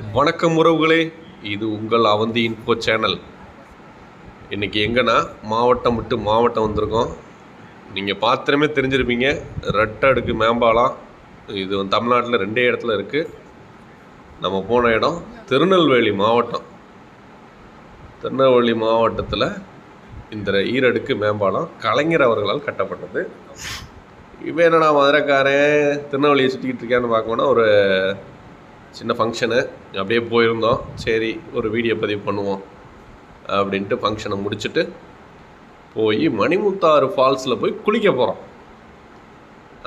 வணக்கம் உறவுகளே இது உங்கள் அவந்தி இன்ஃபோ சேனல். இன்றைக்கி எங்கன்னா மாவட்டம் விட்டு மாவட்டம் வந்திருக்கோம். நீங்கள் பாத்திரமே தெரிஞ்சிருப்பீங்க. ரெட்ட அடுக்கு மேம்பாலம் இது தமிழ்நாட்டில் ரெண்டே இடத்துல இருக்குது நம்ம போன இடம் திருநெல்வேலி மாவட்டம். திருநெல்வேலி மாவட்டத்தில் இந்த ஈரடுக்கு மேம்பாலம் கலைஞர் அவர்களால் கட்டப்பட்டது. இப்போ என்னடா மதுரைக்காரன் திருநெல்வேலியை சுற்றிக்கிட்டு இருக்கான்னு பார்க்கணுன்னா ஒரு சின்ன ஃபங்க்ஷனு அப்படியே போயிருந்தோம். சரி ஒரு வீடியோ பதிவு பண்ணுவோம். அப்படின்ட்டு ஃபங்க்ஷனை முடிச்சுட்டு போய் மணிமுத்தாறு ஃபால்ஸில் போய் குளிக்க போகிறோம்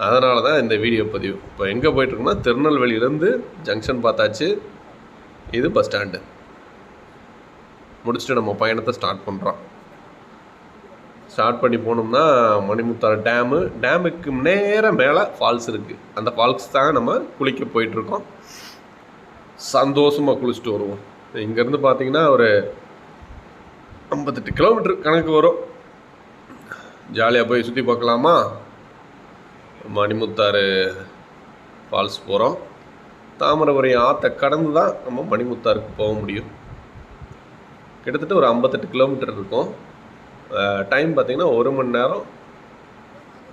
அதனால தான் இந்த வீடியோ பதிவு. இப்போ எங்கே போயிட்டுருக்கோம்னா திருநெல்வேலியிலேருந்து ஜங்ஷன் பார்த்தாச்சு. இது பஸ் ஸ்டாண்டு முடிச்சுட்டு நம்ம பயணத்தை ஸ்டார்ட் பண்ணுறோம் ஸ்டார்ட் பண்ணி போனோம்னா மணிமுத்தாறு டேமு டேமுக்கு நேராக மேலே ஃபால்ஸ் இருக்குது அந்த ஃபால்ஸ் தான் நம்ம குளிக்க போயிட்டுருக்கோம். சந்தோஷமாக குளிச்சுட்டு வருவோம். இங்கேருந்து பார்த்தீங்கன்னா ஒரு ஐம்பத்தெட்டு கிலோமீட்டர் கணக்கு வரும். ஜாலியாக போய் சுற்றி பார்க்கலாமா? மணிமுத்தாறு ஃபால்ஸ் போகிறோம் தாமிரபுரம் ஆற்றை கடந்து தான் நம்ம மணிமுத்தாருக்கு போக முடியும். கிட்டத்தட்ட ஒரு ஐம்பத்தெட்டு கிலோமீட்டர் இருக்கும். டைம் பார்த்திங்கன்னா ஒரு மணி நேரம்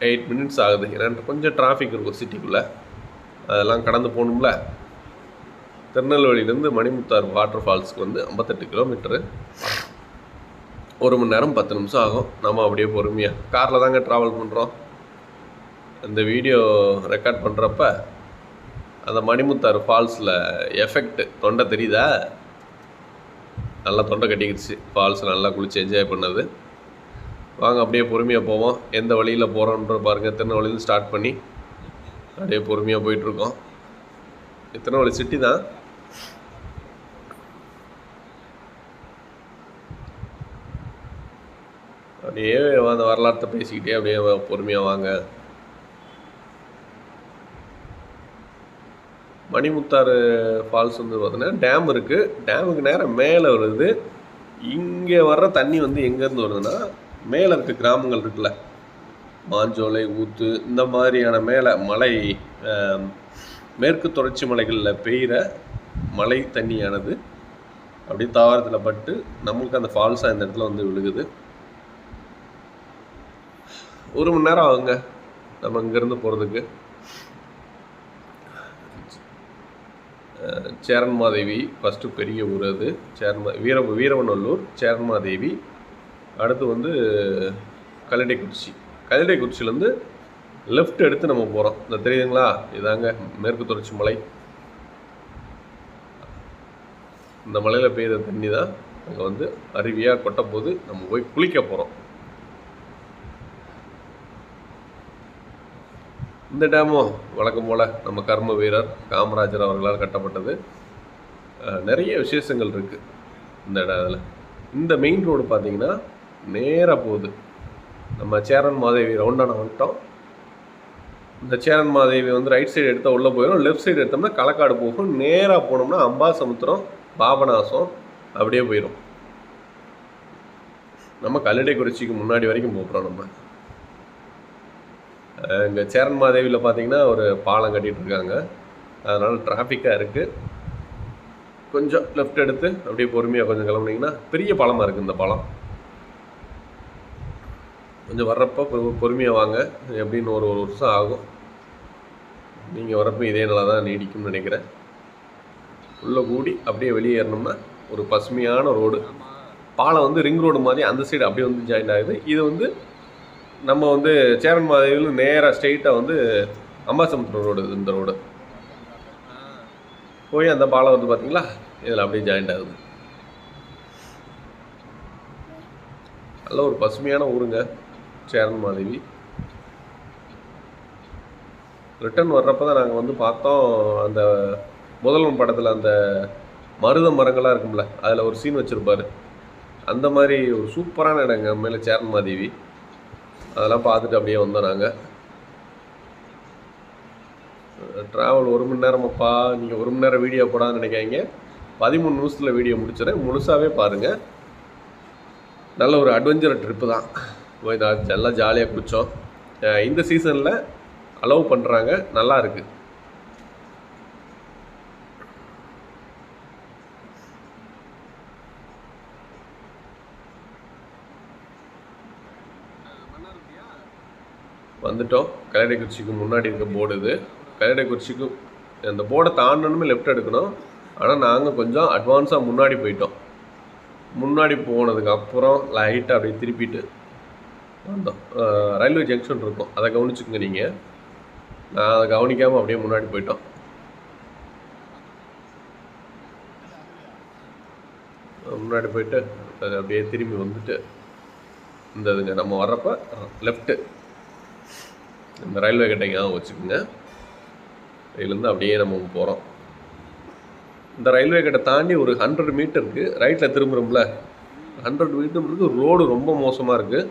எயிட் மினிட்ஸ் ஆகுது. ஏன்னா கொஞ்சம் டிராஃபிக் இருக்கும் சிட்டிக்குள்ளே அதெல்லாம் கடந்து போகணும்ல. திருநெல்வேலியிலேருந்து மணிமுத்தார் வாட்டர் ஃபால்ஸ்க்கு வந்து ஐம்பத்தெட்டு கிலோமீட்டரு ஒரு மணி நேரம் பத்து நிமிஷம் ஆகும். நம்ம அப்படியே பொறுமையாக காரில் தாங்க ட்ராவல் பண்ணுறோம் இந்த வீடியோ ரெக்கார்ட் பண்ணுறப்ப அந்த மணிமுத்தார் ஃபால்ஸில் எஃபெக்ட் தொண்டை தெரியுதா? நல்லா தொண்டை கட்டிக்கிடுச்சு. ஃபால்ஸ் நல்லா குளிச்சு என்ஜாய் பண்ணது. வாங்க அப்படியே பொறுமையாக போவோம். எந்த வழியில் போகிறோன்ற பாருங்கள் திருநெல்வேலியில் ஸ்டார்ட் பண்ணி அப்படியே பொறுமையாக போயிட்டுருக்கோம். திருநெல்வேலி சிட்டி தான். அப்படியே அந்த வரலாற்றை பேசிக்கிட்டே அப்படியே பொறுமையாக வாங்க. மணிமுத்தாறு ஃபால்ஸ் வந்து பார்த்தீங்கன்னா டேம் இருக்குது டேமுக்கு நேரம் மேலே வருது. இங்கே வர்ற தண்ணி வந்து எங்கேருந்து வருதுன்னா மேலே இருக்க கிராமங்கள் இருக்குல்ல. மாஞ்சோலை ஊத்து இந்த மாதிரியான மேலே மலை மேற்கு தொடர்ச்சி மலைகளில் பெய்கிற மலை தண்ணியானது அப்படியே தாவரத்தில் பட்டு நம்மளுக்கு அந்த ஃபால்ஸாக இந்த இடத்துல வந்து விழுகுது. ஒரு மணி நேரம் ஆகுங்க. நம்ம இங்கேருந்து போகிறதுக்கு சேரன்மாதேவி ஃபஸ்ட்டு பெரிய ஊர் அது. சேர்மா வீர வீரவநல்லூர் சேரன்மாதேவி அடுத்து வந்து கல்லடைக்குறிச்சி. கல்லடைக்குறிச்சியிலேருந்து லெஃப்ட் எடுத்து நம்ம போகிறோம் இந்த தெரியுதுங்களா? இதாங்க மேற்கு தொடர்ச்சி மலை. இந்த மலையில் பெய்த தண்ணி தான் அங்கே வந்து அருவியாக கொட்ட போது நம்ம போய் குளிக்க போகிறோம் இந்த டேமும் வழக்கம் போல் நம்ம கர்ம வீரர் காமராஜர் அவர்களால் கட்டப்பட்டது. நிறைய விசேஷங்கள் இருக்குது இந்த இடத்துல இந்த மெயின் ரோடு பார்த்தீங்கன்னா நேராக போகுது நம்ம சேரன் மாதேவி ரவுண்டான வந்துட்டோம். இந்த சேரன் மாதேவி வந்து ரைட் சைடு எடுத்தால் உள்ளே போயிடும் லெஃப்ட் சைடு எடுத்தோம்னா களக்காடு போகும். நேராக போனோம்னா அம்பாசமுத்திரம் பாபநாசம் அப்படியே போயிடும் நம்ம கல்லடை குறிச்சிக்கு முன்னாடி வரைக்கும் போகிறோம் நம்ம. இங்கே சேரன் மாதேவியில் பார்த்தீங்கன்னா ஒரு பாலம் கட்டிகிட்டு இருக்காங்க. அதனால் டிராஃபிக்காக இருக்குது கொஞ்சம் லெஃப்ட் எடுத்து அப்படியே பொறுமையாக கொஞ்சம் கிளம்புனீங்கன்னா பெரிய பாலமாக இருக்குது இந்த பாலம். கொஞ்சம் வர்றப்போ பொறுமையாக வாங்க. எப்படின்னு ஒரு ஒரு வருஷம் ஆகும். நீங்கள் வரப்போ இதே நல்லா தான் நீடிக்கும்னு நினைக்கிறேன். உள்ளே கூடி அப்படியே வெளியே ஏறினோம்னா ஒரு பசுமையான ரோடு பாலம் வந்து ரிங் ரோடு மாதிரி அந்த சைடு அப்படியே வந்து ஜாயின் ஆகுது. இது வந்து நம்ம வந்து சேரன் மாதேவியில் நேராக ஸ்ட்ரெயிட்டாக வந்து அம்பாசமுத்திரம் ரோடு இந்த ரோடு போய் அந்த பாலம் வந்து பார்த்தீங்களா இதில் அப்படியே ஜாயிண்ட் ஆகுது. நல்ல ஒரு பசுமையான ஊருங்க சேரன் மாதேவி. ரிட்டர்ன் வர்றப்போ தான் நாங்கள் வந்து பார்த்தோம் அந்த முதல்வன் படத்தில் அந்த மருத மரங்களாக இருக்கும்ல அதில் ஒரு சீன் வச்சுருப்பார். அந்த மாதிரி ஒரு சூப்பரான இடங்க மேலே சேரன் மாதேவி. அதெல்லாம் பார்த்துட்டு அப்படியே வந்தோம் நாங்கள் ட்ராவல் ஒரு மணி நேரமாப்பா நீங்கள் ஒரு மணி நேரம் வீடியோ போடாதுன்னு நினைக்காங்க பதிமூணு நிமிஷத்தில் வீடியோ முடிச்சிடறேன். முழுசாகவே பாருங்கள் நல்ல ஒரு அட்வென்ச்சர் ட்ரிப்பு தான். போய் நல்லா ஜாலியாக குடித்தோம் இந்த சீசனில் அலோவ் பண்ணுறாங்க நல்லா இருக்குது வந்துட்டோம். கல்லடைக்குறிச்சிக்கு முன்னாடி இருக்க போர்டு இது. கல்லடைக்குறிச்சிக்கு அந்த போர்டை தாண்டணுமே லெஃப்ட் எடுக்கணும். ஆனால் நாங்கள் கொஞ்சம் அட்வான்ஸாக முன்னாடி போயிட்டோம். முன்னாடி போனதுக்கு அப்புறம் லைட்டாக அப்படியே திருப்பிட்டு வந்தோம். ரயில்வே ஜங்ஷன் இருக்கும். அதை கவனிச்சுக்கோங்க நீங்கள் நான் அதை கவனிக்காமல் அப்படியே முன்னாடி போயிட்டோம். முன்னாடி போயிட்டு அப்படியே திரும்பி வந்துட்டு இந்த இதுங்க நம்ம வர்றப்ப லெஃப்ட்டு இந்த ரயில்வே கிட்ட ஞாபகம் வச்சுக்கோங்க. இதுலேருந்து அப்படியே நம்ம போகிறோம் இந்த ரயில்வே கிட்ட தாண்டி ஒரு ஹண்ட்ரட் மீட்டருக்கு ரைட்டில் திரும்புகிறோம்ல ஹண்ட்ரட் மீட்டருக்கு ரோடு ரொம்ப மோசமாக இருக்குது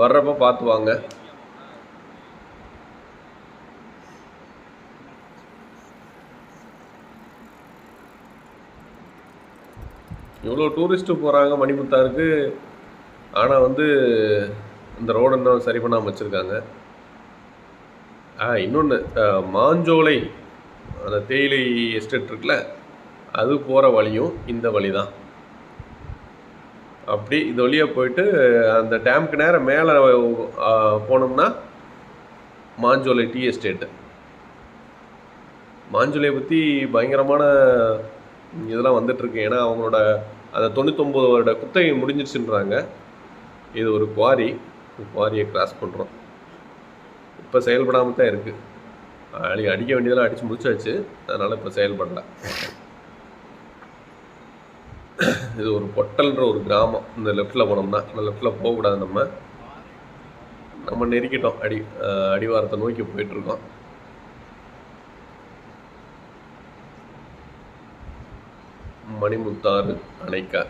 வர்றப்ப பார்த்து வாங்க. இவ்வளோ டூரிஸ்ட்டு போகிறாங்க மணிமுத்தாருக்கு. ஆனால் வந்து இந்த ரோடு இன்னும் சரி பண்ணாமல் வச்சுருக்காங்க. இன்னொன்று மாஞ்சோலை அந்த தேயிலை எஸ்டேட் இருக்குல்ல அது போகிற வழியும் இந்த வழி தான் அப்படி இந்த வழியாக போயிட்டு அந்த டேம்க்கு நேரம் மேலே போனோம்னா மாஞ்சோலை டீ எஸ்டேட்டு மாஞ்சோலையை பற்றி பயங்கரமான இதெல்லாம் வந்துட்டுருக்கு. ஏன்னா அவங்களோட அந்த தொண்ணூத்தொம்பது வருட குத்தகை முடிஞ்சிருச்சுன்றாங்க. இது ஒரு குவாரி. குவாரியை கிராஸ் பண்ணுறோம் இப்போ செயல்படாமல் தான் இருக்குது அடி அடிக்க வேண்டியதெல்லாம் அடித்து முடிச்சாச்சு. அதனால் இப்போ செயல்படல. இது ஒரு பொட்டல்ன்ற ஒரு கிராமம். இந்த லெஃப்டில் போனோம்னா இந்த லெஃப்டில் போகக்கூடாது நம்ம. நம்ம நெருக்கிட்டோம். அடி அடிவாரத்தை நோக்கி போயிட்டுருக்கோம். மணிமுத்தாறு அணைக்கா.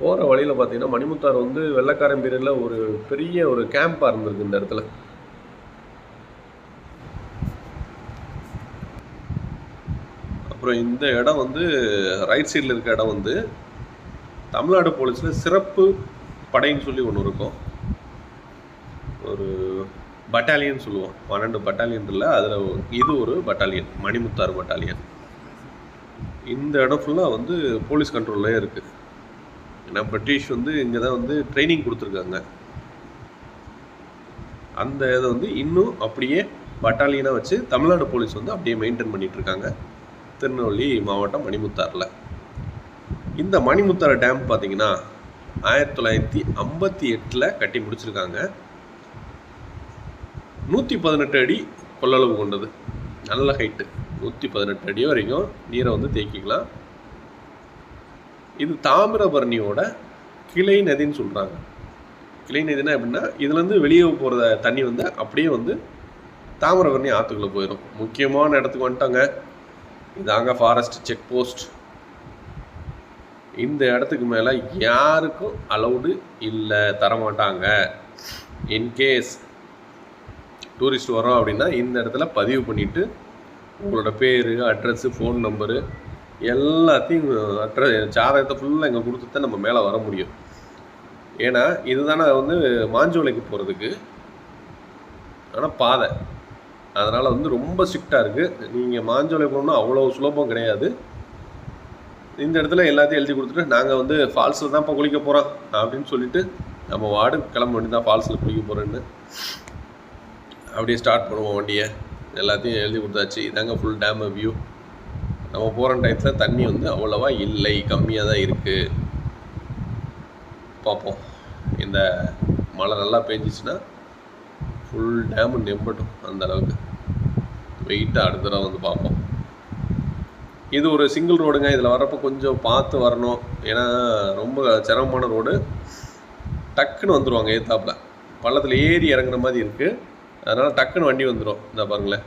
போகிற வழியில் பார்த்தீங்கன்னா மணிமுத்தாறு வந்து வெள்ளக்காரன் பீரியடில் ஒரு பெரிய ஒரு கேம்பாக இருந்திருக்கு இந்த இடத்துல. அப்புறம் இந்த இடம் வந்து ரைட் சைடில் இருக்க இடம் வந்து தமிழ்நாடு போலீஸில் சிறப்பு படைன்னு சொல்லி ஒன்று இருக்கும். ஒரு பட்டாலியன் சொல்லுவோம். பன்னெண்டு பட்டாலியன் இல்லை அதில் இது ஒரு பட்டாலியன் மணிமுத்தாறு பட்டாலியன் இந்த இடம் ஃபுல்லாக வந்து போலீஸ் கண்ட்ரோல்லே இருக்குது ஏன்னா பிரிட்டிஷ் வந்து இங்கே தான் வந்து ட்ரைனிங் கொடுத்துருக்காங்க. அந்த இதை வந்து இன்னும் அப்படியே பட்டாலியனாக வச்சு தமிழ்நாடு போலீஸ் வந்து அப்படியே மெயின்டைன் பண்ணிகிட்ருக்காங்க திருநெல்வேலி மாவட்டம் மணிமுத்தாரில் இந்த மணிமுத்தாறு டேம் பார்த்தீங்கன்னா ஆயிரத்தி தொள்ளாயிரத்தி ஐம்பத்தி எட்டில் கட்டி முடிச்சிருக்காங்க. நூற்றி பதினெட்டு அடி கொள்ளளவு கொண்டது. நல்ல ஹைட்டு நூற்றி பதினெட்டு அடி வரைக்கும் நீரை வந்து தேக்கிக்கலாம். இது தாமிரபரணியோட கிளை நதின்னு சொல்கிறாங்க கிளை நதினா எப்படின்னா இதுலேருந்து வெளியே போகிற தண்ணி வந்து அப்படியே வந்து தாமிரபரணி ஆற்றுக்குள்ளே போயிடும் முக்கியமான இடத்துக்கு வந்துட்டாங்க. இதாங்க ஃபாரஸ்ட் செக் போஸ்ட் இந்த இடத்துக்கு மேலே யாருக்கும் அலௌடு இல்லை தரமாட்டாங்க இன்கேஸ் டூரிஸ்ட் வரோம் அப்படின்னா இந்த இடத்துல பதிவு பண்ணிவிட்டு உங்களோட பேர் அட்ரஸ்ஸு ஃபோன் நம்பரு எல்லாத்தையும் அட்ரஸ் சாதகத்தை ஃபுல்லாக இங்கே கொடுத்து தான் நம்ம மேலே வர முடியும். ஏன்னா இதுதானே வந்து மாஞ்சோலைக்கு போகிறதுக்கு ஆனால் பாதை. அதனால் வந்து ரொம்ப ஸ்ட்ரிக்டாக இருக்குது நீங்கள் மாஞ்சோலை போகணும்னா அவ்வளோ சுலபம் கிடையாது. இந்த இடத்துல எல்லாத்தையும் எழுதி கொடுத்துட்டு நாங்கள் வந்து ஃபால்ஸில் தான் இப்போ குளிக்க போகிறோம் அப்படின்னு சொல்லிட்டு நம்ம வார்டு கிளம்ப வேண்டியதான் ஃபால்ஸில் குளிக்க போகிறேன்னு அப்படியே ஸ்டார்ட் பண்ணுவோம் வண்டியை. எல்லாத்தையும் எழுதி கொடுத்தாச்சு. இதாங்க ஃபுல் டேம் வியூ நம்ம போகிற டயத்தில் தண்ணி வந்து அவ்வளோவா இல்லை. கம்மியாக தான் இருக்குது பார்ப்போம். இந்த மழை நல்லா பெஞ்சிச்சுன்னா ஃபுல் டேமு நெம்பட்டும் அந்த அளவுக்கு. வெயிட்டாக அடுத்த தடவை வந்து பார்ப்போம். இது ஒரு சிங்கிள் ரோடுங்க இதில் வரப்போ கொஞ்சம் பார்த்து வரணும். ஏன்னா ரொம்ப சிரமமான ரோடு டக்குன்னு வந்துடுவாங்க ஏத்தாப்பில். பள்ளத்தில் ஏறி இறங்குற மாதிரி இருக்குது அதனால் டக்குன்னு வண்டி வந்துடும் இந்த பாருங்களேன்.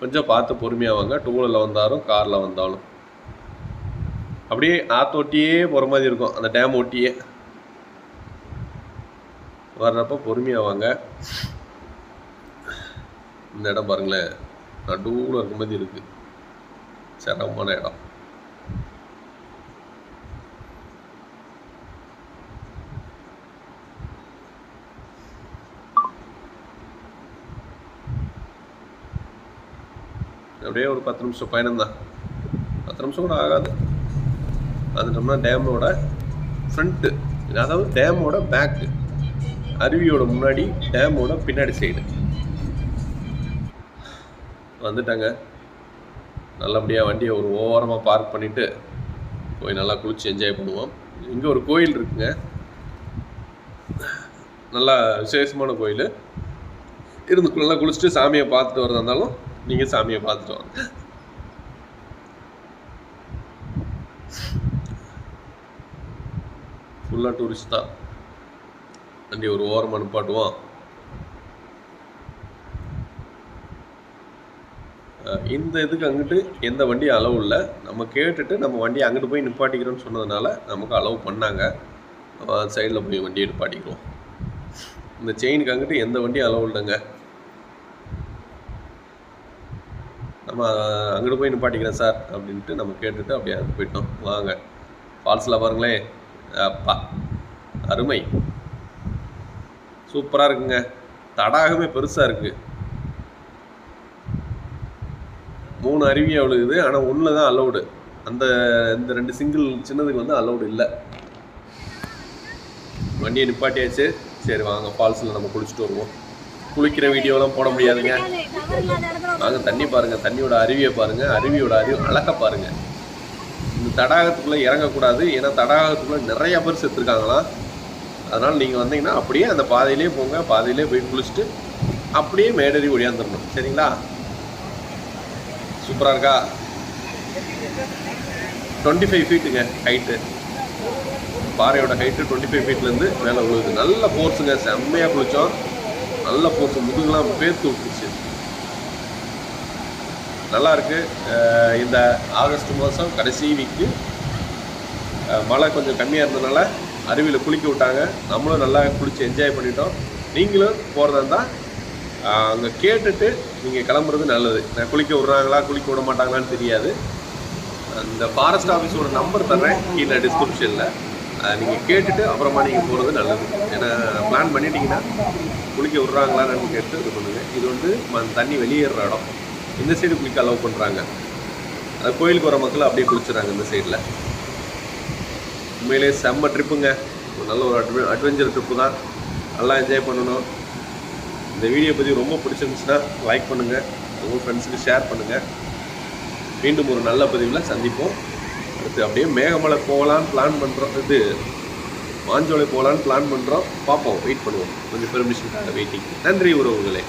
கொஞ்சம் பார்த்து பொறுமையாக வாங்க. டூ வீலரில் வந்தாலும் காரில் வந்தாலும். அப்படியே ஆற்று ஒட்டியே போகிற மாதிரி இருக்கும். அந்த டேம் ஒட்டியே வர்றப்போ பொறுமையாக வாங்க இந்த இடம் பாருங்களேன் நடுவில் இருக்க மாதிரி இருக்குது சிரமமான இடம். அப்படியே ஒரு பத்து நிமிஷம் பயணம் தான் பத்து நிமிஷம் கூட ஆகாது. வந்துட்டோம்னா டேமோட ஃப்ரண்ட்டு அதாவது டேமோட பேக்கு அருவியோட முன்னாடி டேமோட பின்னாடி சைடு வந்துட்டாங்க. நல்லபடியாக வண்டியை ஒரு ஓரமாக பார்க் பண்ணிவிட்டு போய் நல்லா குளிச்சு என்ஜாய் பண்ணுவோம். இங்கே ஒரு கோயில் இருக்குங்க. நல்லா விசேஷமான கோயில். இருந்து நல்லா குளிச்சுட்டு சாமியை பார்த்துட்டு வரதா இருந்தாலும் நீங்கள் சாமியை பார்த்துட்டு வாங்க. ஃபுல்லாக டூரிஸ்ட் தான். வண்டி ஒரு ஓரமாக நிப்பாட்டுவோம் இந்த இதுக்கு அங்கிட்டு எந்த வண்டி அளவு இல்லை. நம்ம கேட்டுட்டு நம்ம வண்டியை அங்கிட்டு போய் நிப்பாட்டிக்கிறோம்னு சொன்னதுனால நமக்கு அளவு பண்ணாங்க. சைடில் போய் வண்டியை நிப்பாட்டிக்கிறோம் இந்த செயினுக்கு அங்கிட்டு எந்த வண்டியும் அளவு இல்லைங்க. நம்ம அங்கிட்டு போய் நிப்பாட்டிக்கிறேன் சார் அப்படின்ட்டு நம்ம கேட்டுட்டு அப்படியே போயிட்டோம். வாங்க. ஃபால்ஸில் பாருங்களேன். அப்பா அருமை. சூப்பராக இருக்குங்க. தடாகமே பெருசாக இருக்குது மூணு அருவி அவ்வளோது ஆனால் ஒன்றில் தான் அலௌடு அந்த இந்த ரெண்டு சிங்கிள் சின்னதுக்கு வந்து அலௌடு இல்லை. வண்டியை நிப்பாட்டியாச்சு. சரி வாங்க ஃபால்ஸில் நம்ம குளிச்சுட்டு வருவோம். குளிக்கிற வீடியோலாம் போட முடியாதுங்க. வாங்க தண்ணி பாருங்கள் தண்ணியோட அருவியை பாருங்கள் அருவியோட அருவி அழகை பாருங்கள் இந்த தடாகத்துக்குள்ளே இறங்கக்கூடாது. ஏன்னா தடாகத்துக்குள்ளே நிறைய பேர் செத்துருக்காங்களாம். அதனால் நீங்கள் வந்தீங்கன்னா அப்படியே அந்த பாதையிலே போங்க பாதையிலே போய் குளிச்சுட்டு அப்படியே மேடறி ஒடியாந்துடணும் சரிங்களா? சூப்பராக இருக்கா? டுவெண்ட்டி ஃபைவ் ஃபீட்டுங்க ஹைட்டு பாறையோட ஹைட்டு டுவெண்ட்டி ஃபைவ் ஃபீட்லேருந்து மேலே விழுகுது நல்ல ஃபோர்ஸுங்க செம்மையாக குளித்தோம் நல்ல ஃபோர்ஸ் முதுகுலாம் பேர்த்து விட்டுருச்சு நல்லாயிருக்கு இந்த ஆகஸ்ட் மாதம் கடைசி வீக்கு மழை கொஞ்சம் கம்மியாக இருந்ததுனால அருவியில் குளிக்க விட்டாங்க. நம்மளும் நல்லா குளித்து என்ஜாய் பண்ணிட்டோம். நீங்களும் போகிறதா இருந்தால் அங்கே கேட்டுட்டு நீங்கள் கிளம்புறது நல்லது. நான் குளிக்க விட்றாங்களா குளிக்க விட மாட்டாங்களான்னு தெரியாது. அந்த ஃபாரஸ்ட் ஆஃபீஸோட நம்பர் தர்றேன் கீழே டிஸ்கிரிப்ஷனில் நீங்கள் கேட்டுட்டு அப்புறமா நீங்கள் போகிறது நல்லது. ஏன்னா பிளான் பண்ணிட்டீங்கன்னா குளிக்க விட்றாங்களான்னு கேட்டு இது பண்ணுங்கள் இது வந்து ம- தண்ணி வெளியேற இடம். இந்த சைடு குளிக்க அலோவ் பண்ணுறாங்க அது கோயிலுக்கு வர மக்கள் அப்படியே குளிச்சுறாங்க இந்த சைடில் உண்மையிலே செம்ம ட்ரிப்புங்க. ஒரு நல்ல ஒரு அட்வெ அட்வென்ச்சர் ட்ரிப்பு தான். நல்லா என்ஜாய் பண்ணணும். இந்த வீடியோ பற்றி ரொம்ப பிடிச்சிருந்துச்சுன்னா லைக் பண்ணுங்கள் உங்கள் ஃப்ரெண்ட்ஸுக்கு ஷேர் பண்ணுங்கள் மீண்டும் ஒரு நல்ல பதிவில் சந்திப்போம். அடுத்து அப்படியே மேகமலை போகலான்னு பிளான் பண்ணுறோம் இது மாஞ்சோலை போகலான்னு பிளான் பண்ணுறோம் பார்ப்போம். வெயிட் பண்ணுவோம். கொஞ்சம் பெர்மிஷனுக்காக வெயிட்டிங் நன்றி உறவுகளே.